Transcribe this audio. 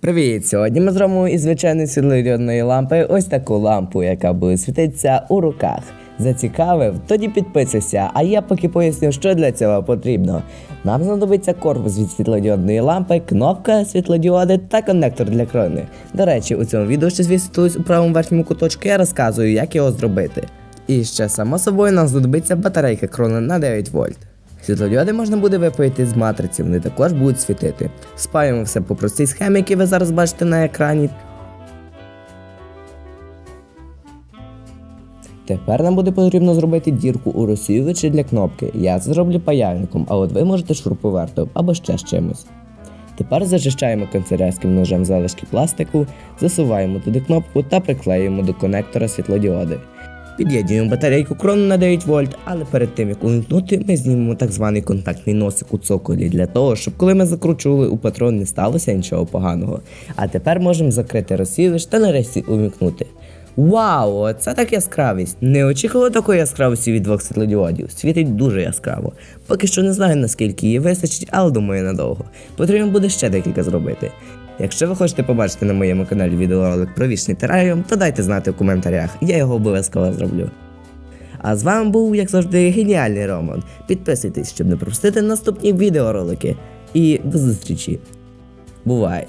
Привіт! Сьогодні ми зробимо із звичайної світлодіодної лампи ось таку лампу, яка буде світитися у руках. Зацікавив? Тоді підписуйся, а я поки поясню, що для цього потрібно. Нам знадобиться корпус від світлодіодної лампи, кнопка світлодіоди та коннектор для крони. До речі, у цьому відео, що звіситусь у правому верхньому куточку, я розказую, як його зробити. І ще само собою нам знадобиться батарейка крони на 9 вольт. Світлодіоди можна буде випаяти з матриці, вони також будуть світити. Спаємо все по простій схемі, які ви зараз бачите на екрані. Тепер нам буде потрібно зробити дірку у розсіювачі для кнопки. Я це зроблю паяльником, а от ви можете шуруповертом або ще з чимось. Тепер зачищаємо канцелярським ножем залишки пластику, засуваємо туди кнопку та приклеюємо до конектора світлодіоди. Під'єднуємо батарейку крону на 9 вольт, але перед тим як увімкнути, ми знімемо так званий контактний носик у цоколі для того, щоб коли ми закручували у патрон не сталося нічого поганого. А тепер можемо закрити розсілиш та нарешті увімкнути. Вау, це так яскравість. Не очікував такої яскравості від двох світлодіодів. Світить дуже яскраво. Поки що не знаю наскільки її вистачить, але думаю надовго. Потрібно буде ще декілька зробити. Якщо ви хочете побачити на моєму каналі відеоролик про вічний тераріум, то дайте знати в коментарях, я його обов'язково зроблю. А з вами був, як завжди, геніальний Роман. Підписуйтесь, щоб не пропустити наступні відеоролики. І до зустрічі. Бувай!